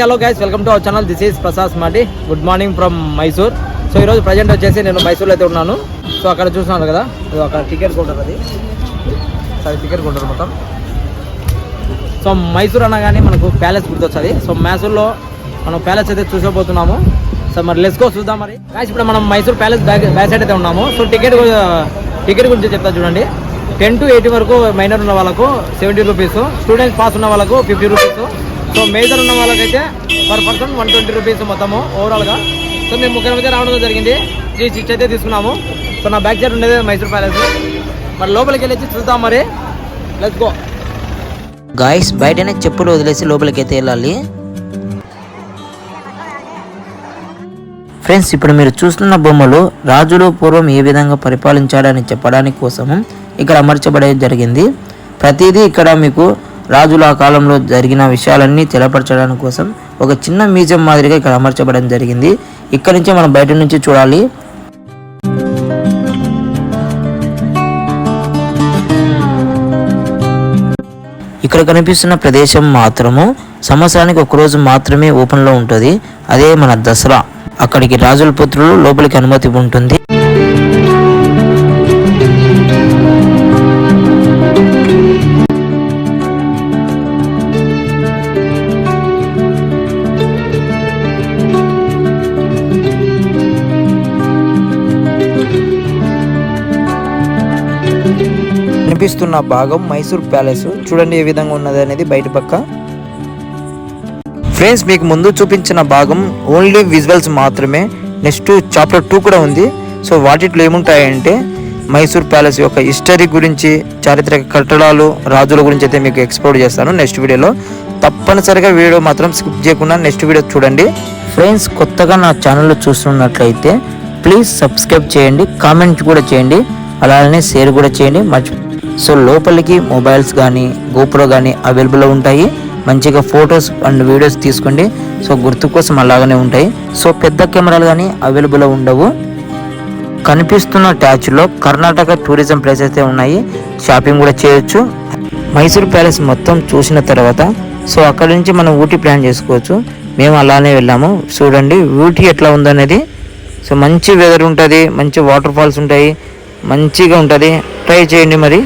Hi hello guys welcome to our channel this is Prasad Mati good morning from Mysore so ఈరోజు present వచ్చేసి నేను మైసూర్లో అయితే ఉన్నాను. So అక్కడ చూస్తున్నాను కదా. ఇది అక్కడ టికెట్ కౌంటర్ అది. సరే టికెట్ కౌంటర్ మొత్తం. సో మైసూర్ అనగానే మనకు ప్యాలెస్ గుర్తొస్తుంది. సో మైసూర్లో మనం ప్యాలెస్ అయితే చూసబోతున్నాము. సో మరి లెస్కో చూద్దాం మరి. గాయస్ ఇప్పుడు మనం Mysore palace back back side అయితే ఉన్నాము. సో టికెట్ టికెట్ గురించి చెప్తా చూడండి. టెన్ టు ఎయిటీ వరకు మైనర్ ఉన్న వాళ్ళకు సెవెంటీ రూపీస్ స్టూడెంట్స్ పాస్ ఉన్న వాళ్ళకు ఫిఫ్టీ రూపీస్ సో మేజర్ ఉన్న వాళ్ళకైతే per person one twenty rupees మొత్తము ఓవరాల్గా సో మేము ముగ్గురు అయితే రావడం జరిగింది. ఈ సిక్స్ అయితే తీసుకున్నాము. సో నా బ్యాక్ సైడ్ ఉండేది మైసూర్ ప్యాలెస్ మరి లోపలికి వెళ్ళి చూద్దాం మరి. లెట్స్ గో గాయస్ బయటనే చెప్పులు వదిలేసి లోపలికి అయితే వెళ్ళాలి. ఫ్రెండ్స్ ఇప్పుడు మీరు చూస్తున్న బొమ్మలు రాజులు పూర్వం ఏ విధంగా పరిపాలించాడని చెప్పడానికి కోసము ఇక్కడ అమర్చబడే జరిగింది. ప్రతిదీ ఇక్కడ మీకు రాజుల ఆ కాలంలో జరిగిన విషయాలన్నీ తెలపరచడం కోసం ఒక చిన్న మ్యూజియం మాదిరిగా ఇక్కడ అమర్చబడడం జరిగింది. ఇక్కడ నుంచి మనం బయట నుంచి చూడాలి. ఇక్కడ కనిపిస్తున్న ప్రదేశం మాత్రము సంవత్సరానికి ఒక రోజు మాత్రమే ఓపెన్లో ఉంటుంది. అదే మన దసరా. అక్కడికి రాజుల పుత్రులు లోపలికి అనుమతి ఉంటుంది. కనిపిస్తున్న భాగం మైసూర్ ప్యాలెస్. చూడండి ఏ విధంగా ఉన్నది అనేది బయట పక్క. ఫ్రెండ్స్ మీకు ముందు చూపించిన భాగం ఓన్లీ విజువల్స్ మాత్రమే. నెక్స్ట్ చాప్టర్ టూ కూడా ఉంది. సో వాటిలో ఏముంటాయంటే మైసూర్ ప్యాలెస్ యొక్క హిస్టరీ గురించి చారిత్రక కట్టడాలు రాజుల గురించి అయితే మీకు ఎక్స్ప్లోర్ చేస్తాను నెక్స్ట్ వీడియోలో. తప్పనిసరిగా వీడియో మాత్రం స్కిప్ చేయకుండా నెక్స్ట్ వీడియో చూడండి. ఫ్రెండ్స్ కొత్తగా నా ఛానల్ చూస్తున్నట్లయితే ప్లీజ్ సబ్స్క్రైబ్ చేయండి కామెంట్ కూడా చేయండి అలానే షేర్ కూడా చేయండి. మర్చి సో లోపలికి మొబైల్స్ కానీ గోప్రో కానీ అవైలబుల్లో ఉంటాయి. మంచిగా ఫొటోస్ అండ్ వీడియోస్ తీసుకోండి. సో గుర్తు కోసం అలాగనే ఉంటాయి. సో పెద్ద కెమెరాలు కానీ అవైలబుల్లో ఉండవు. కనిపిస్తున్న ట్యాచ్లో కర్ణాటక టూరిజం ప్లేస్ అయితే ఉన్నాయి. షాపింగ్ కూడా చేయొచ్చు. మైసూర్ ప్యాలెస్ మొత్తం చూసిన తర్వాత సో అక్కడ నుంచి మనం ఊటీ ప్లాన్ చేసుకోవచ్చు. మేము అలానే వెళ్ళాము. చూడండి ఊటీ ఎట్లా ఉందనేది. సో మంచి వెదర్ ఉంటుంది మంచి వాటర్ ఫాల్స్ ఉంటాయి మంచిగా ఉంటుంది. ట్రై చేయండి మరి.